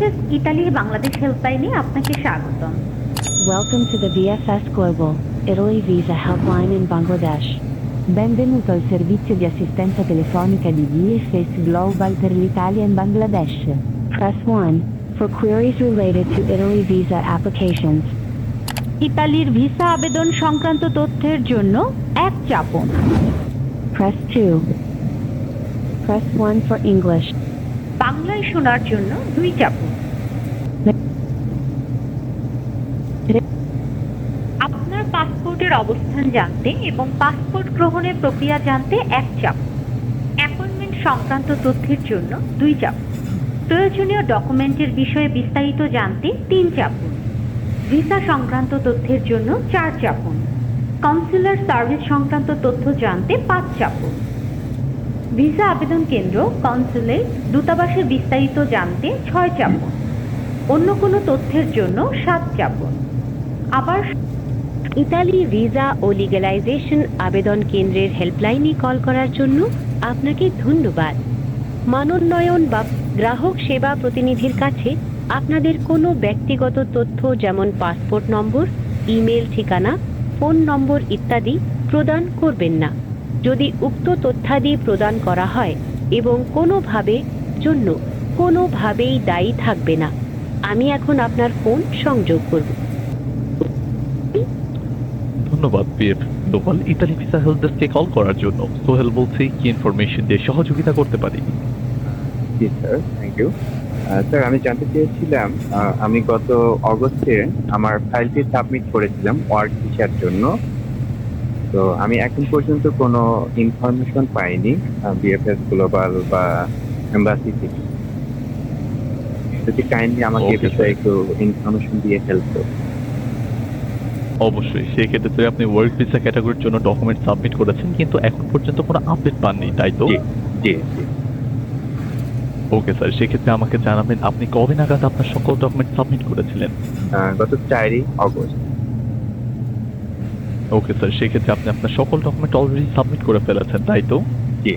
VFS Italy Bangladesh হেল্পলাইনে আপনাকে স্বাগতম Welcome to the VFS Global Italy Visa Helpline in Bangladesh. Benvenuto al servizio di assistenza telefonica di VFS Global per l'Italia in Bangladesh. Press 1 for queries related to Italy visa applications. ইতালির visa আবেদন সংক্রান্ত তথ্যের জন্য এক চাপুন Press 2. Press 1 for English. বাংলায় শোনার জন্য দুই চাপুন আপনার পাসপোর্টের অবস্থান জানতে এবং পাসপোর্ট গ্রহণের প্রক্রিয়া জানতে এক চাপুন অ্যাপয়েন্টমেন্ট সংক্রান্ত তথ্যের জন্য দুই চাপুন প্রয়োজনীয় ডকুমেন্টের বিষয়ে বিস্তারিত জানতে তিন চাপুন ভিসা সংক্রান্ত তথ্যের জন্য চার চাপুন কাউন্সিলর সার্ভিস সংক্রান্ত তথ্য জানতে পাঁচ চাপুন ভিসা আবেদন কেন্দ্র কনসুলেট দূতাবাসের বিস্তারিত জানতে ছয় চাপুন। অন্য কোনো তথ্যের জন্য সাত চাপুন। আবার ইতালি ভিসা ও লিগ্যালাইজেশন আবেদন কেন্দ্রের হেল্পলাইনে কল করার জন্য আপনাকে ধন্যবাদ। মানোন্নয়ন বা গ্রাহক সেবা প্রতিনিধির কাছে আপনাদের কোনো ব্যক্তিগত তথ্য যেমন পাসপোর্ট নম্বর, ইমেল ঠিকানা, ফোন নম্বর ইত্যাদি প্রদান করবেন না। যদি উক্ত তথ্যাদি প্রদান করা হয় এবং কোনোভাবে জন্য কোনোভাবেই দায়ী থাকবে না। আমি এখন আপনার ফোন সংযোগ করব। ধন্যবাদ PF. Global Italy visa help ডেস্কে কল করার জন্য। সোহেল বলছি কি ইনফরমেশন দিয়ে সহযোগিতা করতে পারি? জি স্যার থ্যাংক ইউ স্যার আমি জানতে চেয়েছিলাম আমি গত অগস্টে আমার ফাইলটি সাবমিট করেছিলাম ওয়ার্ক ভিসার জন্য। তো আমি এখন পর্যন্ত কোনো ইনফরমেশন পাইনি বিএফএস গ্লোবাল বা এম্বাসি থেকে। যদি কাইন্ডলি আমাকে বিষয়ে একটু ইনফরমেশন দিয়ে হেল্প করুন অবশ্যই সেই ক্ষেত্রে আপনি ওয়ার্ক ভিসা ক্যাটাগরির জন্য ডকুমেন্ট সাবমিট করেছেন কিন্তু এখন পর্যন্ত কোনো আপডেট পাননি তাই তো? জি জি ওকে স্যার সেক্ষেত্রে আমাকে জানাবেন আপনি কবে নাগাদ আপনার সকল ডকুমেন্ট সাবমিট করেছিলেন? গত চারই অগস্ট ওকে স্যার সেক্ষেত্রে আপনি আপনার সকল ডকুমেন্ট অলরেডি সাবমিট করে ফেলেছেন তাই তো? জি।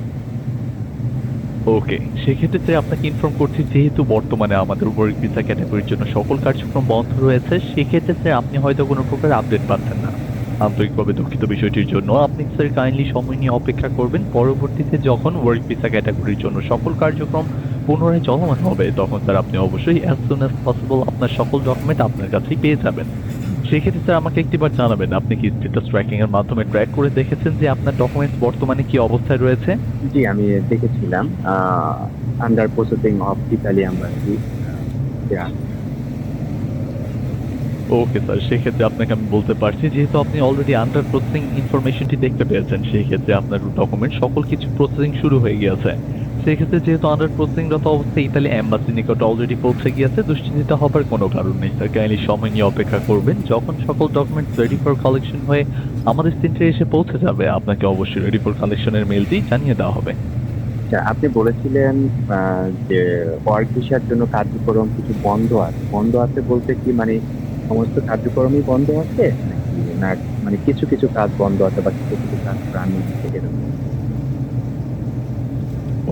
ওকে সেক্ষেত্রে স্যার আপনাকে ইনফর্ম করছি যেহেতু বর্তমানে আমাদের ওয়ার্ক ভিসা ক্যাটাগরির জন্য সকল কার্যক্রম বন্ধ রয়েছে সেক্ষেত্রে স্যার আপনি হয়তো কোনো প্রকার আপডেট পাচ্ছেন না। আন্তরিকভাবে দুঃখিত বিষয়টির জন্য। আপনি স্যার কাইন্ডলি সময় নিয়ে অপেক্ষা করবেন। পরবর্তীতে যখন ওয়ার্ক ভিসা ক্যাটাগরির জন্য সকল কার্যক্রম পুনরায় চলমান হবে তখন স্যার আপনি অবশ্যই অ্যাজ সুন অ্যাজ পসিবল আপনার সকল ডকুমেন্ট আপনার কাছেই পেয়ে যাবেন। সেক্ষেত্রে স্যার আমাকে একটিবার জানাবেন আপনি কি স্ট্যাটাস ট্র্যাকিং এর মাধ্যমে ট্র্যাক করে দেখেছেন যে আপনার ডকুমেন্টস বর্তমানে কি অবস্থায় রয়েছে? জি আমি দেখেছিলাম under processing of Italy embassy okay sir সেক্ষেত্রে আপনাকে আমি বলতে পারছি যেহেতু আপনি অলরেডি আন্ডার প্রসেসিং ইনফরমেশনটি দেখতে পেয়েছেন সেই ক্ষেত্রে আপনার ডকুমেন্ট সকল কিছু প্রসেসিং শুরু হয়ে গিয়েছে। সেক্ষেত্রে যেহেতু আন্ডার প্রসেসিংরত অবস্থায় ইতালি অ্যাম্বাসি নিকট অলরেডি পৌঁছে গিয়েছে, দুশ্চিন্তিত হবার কোনো কারণ নেই। স্যার কাইন্ডলি সময় নিয়ে অপেক্ষা করবেন। যখন সকল ডকুমেন্ট রেডি ফর কালেকশন হয়ে আমাদের সেন্টারে এসে পৌঁছে যাবে, আপনাকে অবশ্যই রেডি ফর কালেকশনের মেলটি জানিয়ে দেওয়া হবে। আচ্ছা আপনি বলেছিলেন যে ওয়ার্ক ভিসার জন্য কার্যক্রম কিছু বন্ধ আছে। বন্ধ আছে বলতে কি মানে সমস্ত কার্যক্রমই বন্ধ আছে? না মানে কিছু কিছু কাজ বন্ধ আছে বা কিছু কিছু কাজ এরকম?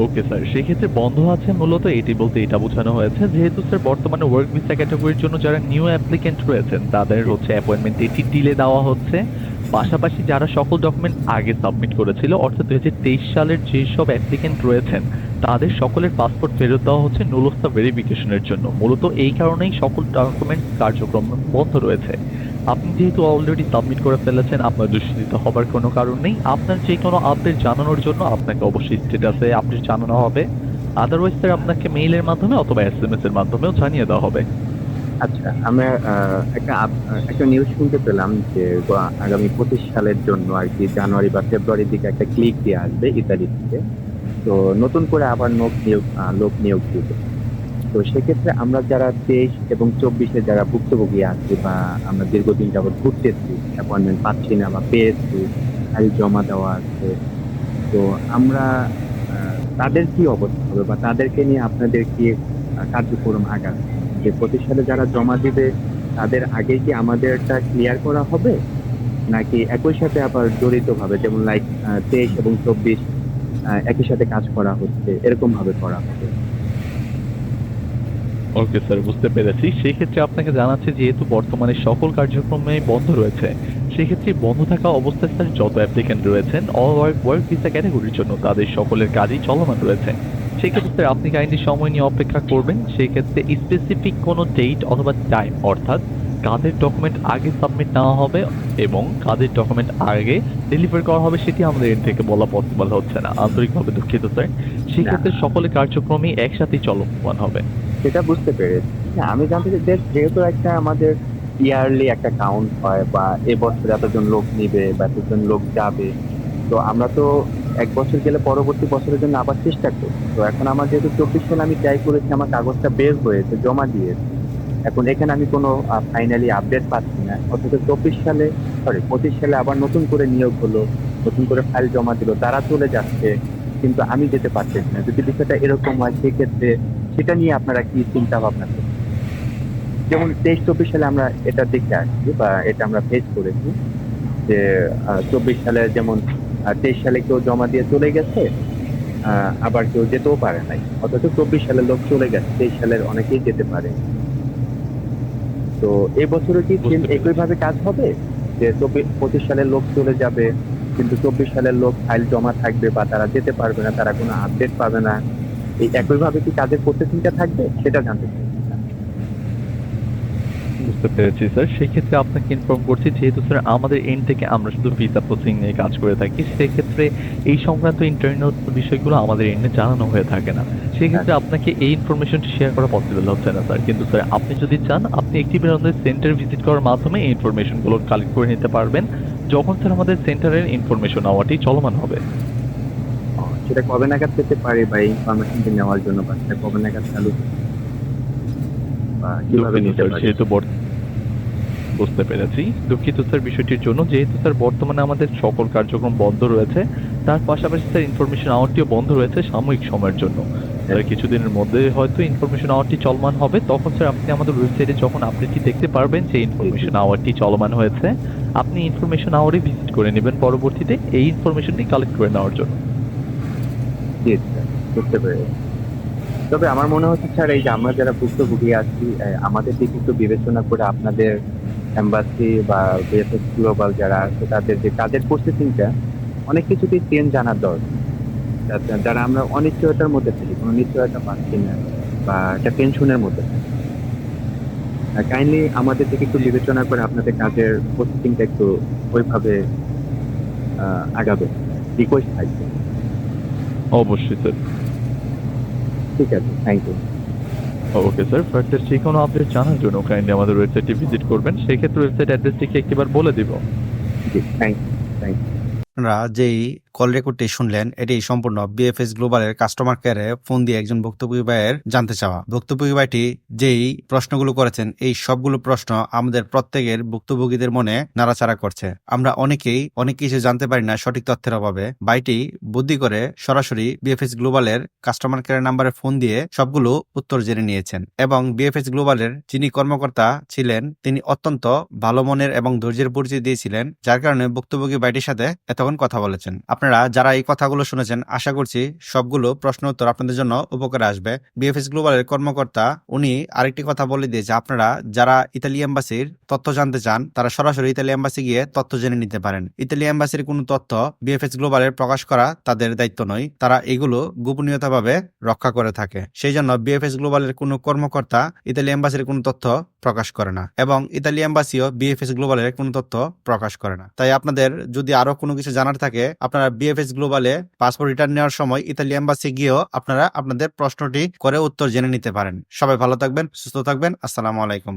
ওকে স্যার সেক্ষেত্রে বন্ধ আছে মূলত এটি বলতে এটা বোঝানো হয়েছে, যেহেতু স্যার বর্তমানে ওয়ার্ক ভিসা ক্যাটাগরির জন্য যারা নিউ অ্যাপ্লিকেন্ট রয়েছেন, তাদের হচ্ছে অ্যাপয়েন্টমেন্ট ডেটটি ডিলে দেওয়া হচ্ছে। পাশাপাশি যারা সকল ডকুমেন্ট আগে সাবমিট করেছিল, অর্থাৎ দুই হাজার তেইশ সালের যেসব অ্যাপ্লিকেন্ট রয়েছেন, তাদের সকলের পাসপোর্ট ফেরত দেওয়া হচ্ছে নুলস্তা ভেরিফিকেশনের জন্য। মূলত এই কারণেই সকল ডকুমেন্ট কার্যক্রম বন্ধ রয়েছে। আপনি যেহেতু অলরেডি সাবমিট করে ফেলেছেন, আপনার দুশ্চিন্তিত হবার কোনো কারণ নেই। আপনার যে কোনো আপডেট জানানোর জন্য আপনাকে অবশ্যই স্ট্যাটাসে আপডেট জানানো হবে। আদারওয়াইজ স্যার আপনাকে মেইলের মাধ্যমে অথবা এস এম এস এর মাধ্যমেও জানিয়ে দেওয়া হবে। আচ্ছা আমরা একটা একটা নিউজ শুনতে পেলাম যে আগামী পঁচিশ সালের জন্য আর কি জানুয়ারি বা ফেব্রুয়ারির দিকে একটা ক্লিক দিয়ে আসবে ইতালি থেকে। তো নতুন করে আবার লোক নিয়োগ লোক নিয়োগ দিবে। তো সেক্ষেত্রে আমরা যারা তেইশ এবং চব্বিশে যারা ভুক্তভোগী আছি বা আমরা দীর্ঘদিন যাবত ঘুরতেছি অ্যাপয়েন্টমেন্ট পাচ্ছি না বা পেয়েছি ফাইল জমা দেওয়া আছে, তো আমরা তাদের কি অবস্থা হবে বা তাদেরকে নিয়ে আপনাদের কি কার্যক্রম আগাবে? যে সালে যারা জমা দিবে, তাদের আগে কি আমাদেরটা ক্লিয়ার করা হবে? নাকি একই সাথে আবার জড়িত ভাবে যেমন লাইক তেইশ এবং চব্বিশ একই সাথে কাজ করা হচ্ছে এরকম ভাবে করা হবে? ওকে স্যার বুঝতে পেরেছি। সেই ক্ষেত্রে আপনাকে জানাচ্ছি যেহেতু বর্তমানে সকল কার্যক্রমে বন্ধ রয়েছে সেক্ষেত্রে বন্ধ থাকা অবস্থায় স্যার যত অ্যাপ্লিকেন্ট রয়েছেন অল ওয়ার্ক ওয়ার্ক ভিসা ক্যাটাগরির জন্য তাদের সকলের কাজই চলমান রয়েছে। সেক্ষেত্রে স্যার আপনি কাইন্ডলি সময় নিয়ে অপেক্ষা করবেন। সেক্ষেত্রে স্পেসিফিক কোনো ডেট অথবা টাইম অর্থাৎ কাদের ডকুমেন্ট আগে সাবমিট নেওয়া হবে এবং কাদের ডকুমেন্ট আগে ডেলিভার করা হবে সেটি আমাদের এর থেকে বলা পসিবল হচ্ছে না। আন্তরিকভাবে দুঃখিত স্যার সেক্ষেত্রে সকলের কার্যক্রমই একসাথেই চলমান হবে। সেটা বুঝতে পেরেছি। আমি জানতে চাই যেহেতু একটা আমাদের ইয়ারলি একটা কাউন্ট হয় বা এবছর এতজন লোক নিবে বা এতজন লোক যাবে, তো আমরা তো এক বছর গেলে পরবর্তী বছরের জন্য আবার চেষ্টা করি। তো এখন আমার যেহেতু চব্বিশ সালে আমি ট্রাই করেছি, আমার কাগজটা বের হয়েছে, জমা দিয়েছি। এখন এখানে আমি কোনো ফাইনালি আপডেট পাচ্ছি না। অথচ চব্বিশ সালে সরি পঁচিশ সালে আবার নতুন করে নিয়োগ হলো, নতুন করে ফাইল জমা দিল, তারা চলে যাচ্ছে, কিন্তু আমি যেতে পারতেছি না। যদি বিষয়টা এরকম হয়, সেক্ষেত্রে সেটা নিয়ে আপনারা কি চিন্তা ভাবনা করছেন? যেমন তেইশ চব্বিশ সালে আমরা এটা দেখে আসছি বা এটা আমরা ফেস করেছি যে চব্বিশ সালে যেমন তেইশ সালে কেউ জমা দিয়ে চলে গেছে আবার কেউ যেতেও পারে নাই। অথচ চব্বিশ সালে লোক চলে গেছে তেইশ সালের অনেকেই যেতে পারে তো এই বছরও কি। একইভাবে কাজ হবে? যে চব্বিশ পঁচিশ সালের লোক চলে যাবে কিন্তু চব্বিশ সালের লোক ফাইল জমা থাকবে বা তারা যেতে পারবে না তারা কোনো আপডেট পাবে না। এই একইভাবে কি কাজের প্রসেসিংটা থাকবে? সেটা জানতে চাই। বুঝতে পেরেছি স্যার। সেক্ষেত্রে আপনাকে ইনফর্ম করছি যেহেতু স্যার আমাদের এন্ড থেকে আমরা শুধু ভিসা প্রসেসিং নিয়ে কাজ করে থাকি সেক্ষেত্রে এই সংক্রান্ত ইন্টারনাল বিষয়গুলো আমাদের এন্ডে জানানো হয়ে থাকে না। সেক্ষেত্রে আপনাকে এই ইনফরমেশনটি শেয়ার করা পসিবল হচ্ছে না স্যার। কিন্তু স্যার আপনি যদি চান আপনি একটি আমাদের সেন্টার ভিজিট করার মাধ্যমে এই ইনফরমেশনগুলো কালেক্ট করে নিতে পারবেন। যখন স্যার আমাদের সেন্টারের ইনফরমেশন নেওয়াটি চলমান হবে। সেটা কবে নাগাদ পেতে পারি বা ইনফরমেশনটি নেওয়ার জন্য বা সেটা কবে নাগাদ চালু কীভাবে নিতে পারি? যেহেতু বুঝতে পেরেছি। দুঃখিত স্যার বিষয়টির জন্য যেহেতু স্যার বর্তমানে আমাদের সকল কার্যক্রম বন্ধ রয়েছে তার পাশাপাশি স্যার ইনফরমেশন আওয়ারটিও বন্ধ রয়েছে সাময়িক সময়ের জন্য। স্যার কিছুদিনের মধ্যে হয়তো ইনফরমেশন আওয়ারটি চলমান হবে তখন স্যার আপনি আমাদের ওয়েবসাইটে যখন আপডেটটি দেখতে পারবেন যে ইনফরমেশন আওয়ারটি চলমান হয়েছে আপনি ইনফরমেশন আওয়ারে ভিজিট করে নেবেন পরবর্তীতে এই ইনফরমেশনটি কালেক্ট করে নেওয়ার জন্য। তবে আমার মনে হচ্ছে স্যার, এই যে আমরা যারা ভুক্তভোগী আছি আমাদের দিকে একটু বিবেচনা করে আপনাদের এম্বাসি বা বিএসএস গ্লোবাল যারা আছে, তাদের যে কাজের প্রসেসিংটা অনেক কিছুতেই চেঞ্জ জানার দরকার। যারা আমরা অনিশ্চয়তার মধ্যে থাকি, কোনো নিশ্চয়তা পাচ্ছি না, বা একটা টেনশনের মধ্যে থাকি। কাইন্ডলি আমাদের দিকে একটু বিবেচনা করে আপনাদের কাজের প্রসেসিংটা একটু ওইভাবে আগাবে রিকোয়েস্ট থাকবে। অবশ্যই স্যার ঠিক আছে thank you okay sir further যে কোনো আপডেট জানার জন্য কাইন্ডলি আমাদের ওয়েবসাইটটি ভিজিট করবেন। সেক্ষেত্রে ওয়েবসাইট অ্যাড্রেসটিকে একবার বলে দিব। জি থ্যাংক ইউ থ্যাংক ইউ আপনারা যেই কল রেকর্ডটি শুনলেন, এটি সম্পূর্ণ বিএফএস গ্লোবালের কাস্টমার কেয়ারে ফোন দিয়ে একজন ভুক্তভোগী ভাইয়ের জানতে চাওয়া। ভুক্তভোগী ভাইটি যেই প্রশ্নগুলো করেছেন, এই সবগুলো প্রশ্ন আমাদের প্রত্যেকের ভুক্তভোগীদের মনে নাড়াচাড়া করছে। আমরা অনেকেই অনেক কিছু জানতে পারি না সঠিক তথ্যের অভাবে। ভাইটি বুদ্ধি করে সরাসরি বিএফএস গ্লোবালের কাস্টমার কেয়ার নাম্বারে ফোন দিয়ে সবগুলো উত্তর জেনে নিয়েছেন এবং বিএফএস গ্লোবালের যিনি কর্মকর্তা ছিলেন, তিনি অত্যন্ত ভালো মনের এবং ধৈর্যের পরিচয় দিয়েছিলেন, যার কারণে ভুক্তভোগী ভাইটির সাথে এতক্ষণ কথা বলেছেন। আপনারা যারা এই কথাগুলো শুনেছেন, আশা করছি সবগুলো প্রশ্ন উত্তর আপনাদের জন্য উপকারে আসবে। বিএফএস গ্লোবালের কর্মকর্তা, উনি আরেকটি কথা বলে দিয়েছে আপনারা যারা ইতালি এম্বাসির তথ্য জানতে চান, তারা সরাসরি ইতালি এম্বাসি গিয়ে তথ্য জেনে নিতে পারেন। ইতালি এম্বাসির কোনো তথ্য বিএফএস গ্লোবালের প্রকাশ করা তাদের দায়িত্ব নয়, তারা এগুলো গোপনীয়তাভাবে রক্ষা করে থাকে। সেই জন্য বিএফএস গ্লোবালের কোনো কর্মকর্তা ইতালি এম্বাসির কোনো তথ্য প্রকাশ করে না এবং ইতালি এম্বাসিও বিএফএস গ্লোবালের কোনো তথ্য প্রকাশ করে না। তাই আপনাদের যদি আরও কোনো কিছু জানার থাকে, আপনারা বিএফএস গ্লোবালে পাসপোর্ট রিটার্ন নেওয়ার সময় ইতালি এম্বাসি গিয়েও আপনারা আপনাদের প্রশ্নটি করে উত্তর জেনে নিতে পারেন। সবাই ভালো থাকবেন, সুস্থ থাকবেন, আসসালামু আলাইকুম।